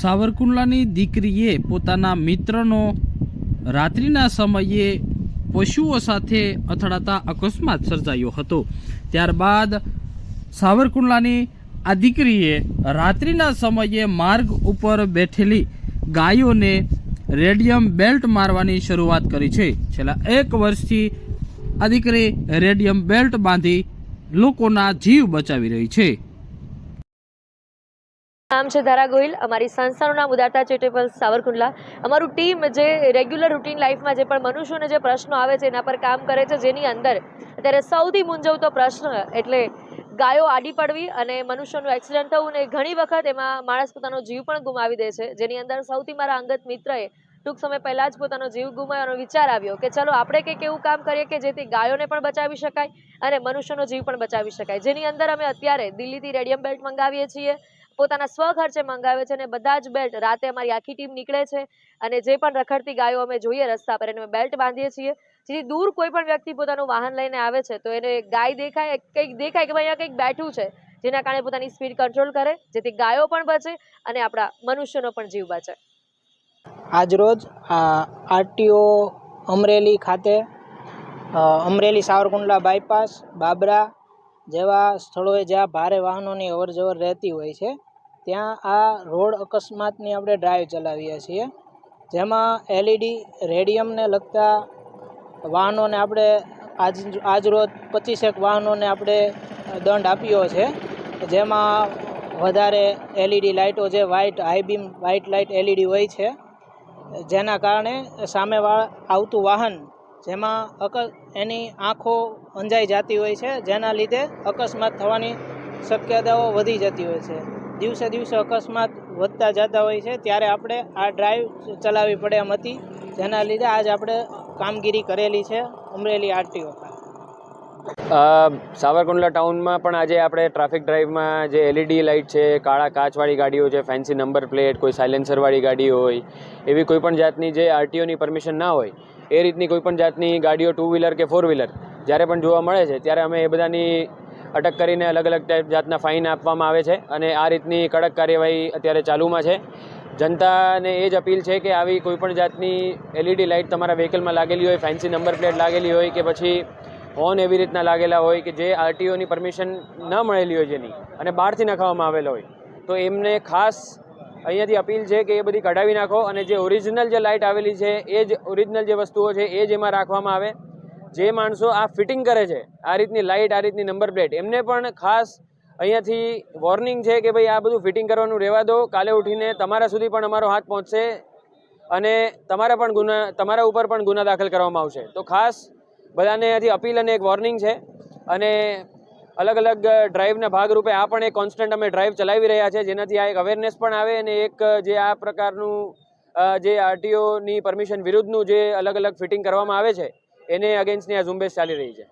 સાવરકુંડલાની દીકરીએ પોતાના મિત્રનો રાત્રિના સમયે પશુઓ સાથે અથડાતા અકસ્માત સર્જાયો હતો. ત્યારબાદ સાવરકુંડલાની આ દીકરીએ રાત્રિના સમયે માર્ગ ઉપર બેઠેલી ગાયોને રેડિયમ બેલ્ટ મારવાની શરૂઆત કરી છે. છેલ્લા એક વર્ષથી આ દીકરી રેડિયમ બેલ્ટ બાંધી લોકોના જીવ બચાવી રહી છે. નામ છે ધારા ગોહિલ. અમારી સંસ્થાનું નામ ઉદારતા ચેરિટેબલ સાવરકુંડલા. અમારું ટીમ જે રેગ્યુલર રૂટીન લાઈફમાં જે પણ મનુષ્યોને જે પ્રશ્નો આવે છે એના પર કામ કરે છે, જેની અંદર અત્યારે સૌથી મૂંઝવતો પ્રશ્ન એટલે ગાયો આડી પડવી અને મનુષ્યનું એક્સિડન્ટ થવું ને ઘણી વખત એમાં માણસ પોતાનો જીવ પણ ગુમાવી દે છે. જેની અંદર સૌથી મારા અંગત મિત્રએ ટૂંક સમય પહેલાં જ પોતાનો જીવ ગુમાવવાનો વિચાર આવ્યો કે ચલો આપણે કંઈક એવું કામ કરીએ કે જેથી ગાયોને પણ બચાવી શકાય અને મનુષ્યનો જીવ પણ બચાવી શકાય. જેની અંદર અમે અત્યારે દિલ્હીથી રેડિયમ બેલ્ટ મંગાવીએ છીએ. પોતાના સ્વ ખર્ચે મંગાવે છે અને બધા જ બેલ્ટ રાતે અમારી આખી ટીમ નીકળે છે અને જે પણ રખડતી ગાયો અમે જોઈએ રસ્તા પર એને બેલ્ટ બાંધીએ છીએ. જેથી દૂર કોઈ પણ વ્યક્તિ પોતાનું વાહન લઈને આવે છે તો એને ગાય દેખાય કંઈક દેખાય કે ભાઈ અહીંયા કંઈક બેઠું છે, જેના કારણે પોતાની સ્પીડ કંટ્રોલ કરે, જેથી ગાયો પણ બચે અને આપણા મનુષ્યનો પણ જીવ બચે. આજરોજ આરટીઓ અમરેલી ખાતે અમરેલી સાવરકુંડલા બાયપાસ બાબરા જેવા સ્થળોએ જ્યાં ભારે વાહનોની અવરજવર રહેતી હોય છે ત્યાં આ રોડ અકસ્માતની આપણે ડ્રાઈવ ચલાવીએ છીએ. જેમાં એલઈડી રેડિયમને લગતા વાહનોને આપણે આજ આજરોજ પચીસેક વાહનોને આપણે દંડ આપ્યો છે. જેમાં વધારે એલઈડી લાઇટો જે white high beam white light LED હોય છે, જેના કારણે સામેવાળા આવતું વાહન જેમાં અક, એની આંખો અંજાઈ જતી હોય છે, જેના લીધે અકસ્માત થવાની શક્યતાઓ વધી જતી હોય છે. દિવસે દિવસે અકસ્માત વધતા જતા હોય છે, ત્યારે આપણે આ ડ્રાઈવ ચલાવવી પડે એમ હતી. જેના લીધે આજ આપણે કામગીરી કરેલી છે, અમરેલી આરટીઓ સાવરકુંડલા ટાઉનમાં પણ આજે આપણે ટ્રાફિક ડ્રાઈવમાં જે એલઈડી લાઇટ છે, કાળા કાચવાળી ગાડીઓ છે, ફેન્સી નંબર પ્લેટ, કોઈ સાયલેન્સરવાળી ગાડીઓ હોય, એવી કોઈ પણ જાતની જે આરટીઓની પરમિશન ના હોય, એ રીતની કોઈ પણ જાતની ગાડીઓ ટુ વ્હીલર કે ફોર વ્હીલર, જ્યારે પણ જોવા મળે છે, ત્યારે અમે એ બધાની અટક કરીને અલગ અલગ ટાઈપ જાતના ફાઇન આપવામાં આવે છે અને આ રીતની કડક કાર્યવાહી અત્યારે ચાલુમાં છે. જનતાને એ જ અપીલ છે કે આવી કોઈપણ જાતની એલઈડી લાઇટ તમારા વ્હીકલમાં લાગેલી હોય ફેન્સી નંબર પ્લેટ લાગેલી હોય કે પછી હોર્ન એવી રીતના લાગેલા હોય કે જે આરટીઓની પરમિશન ન મળેલી હોય જેની અને બહારથી નખાવવામાં આવેલો હોય, તો એમને ખાસ અહીંયાથી અપીલ છે કે એ બધી કઢાવી નાખો અને જે ઓરિજિનલ જે લાઇટ આવેલી છે, એ જ ઓરિજિનલ જે વસ્તુઓ છે, એ જ એમાં રાખવામાં આવે. જે માણસો આ ફિટિંગ કરે છે, આ રીતની લાઇટ આ રીતની નંબર પ્લેટ એમને પણ ખાસ અહીંયાથી વોર્નિંગ છે કે ભાઈ આ બધું ફિટિંગ કરવાનું રહેવા દો, કાલે ઉઠીને તમારા સુધી પણ અમારો હાથ પહોંચશે અને તમારા પણ ગુના, તમારા ઉપર પણ ગુના દાખલ કરવામાં આવશે. તો ખાસ બધાને અહીંયાથી અપીલ અને એક વોર્નિંગ છે અને અલગ અલગ ડ્રાઈવના ભાગરૂપે આ પણ એક કોન્સ્ટન્ટ અમે ડ્રાઈવ ચલાવી રહ્યા છે, જેનાથી આ એક અવેરનેસ પણ આવે અને એક જે આ પ્રકારનું જે આરટીઓની પરમિશન વિરુદ્ધનું જે અલગ અલગ ફિટિંગ કરવામાં આવે છે એને અગેન્સ્ટની આ ઝુંબેશ ચાલી રહી છે.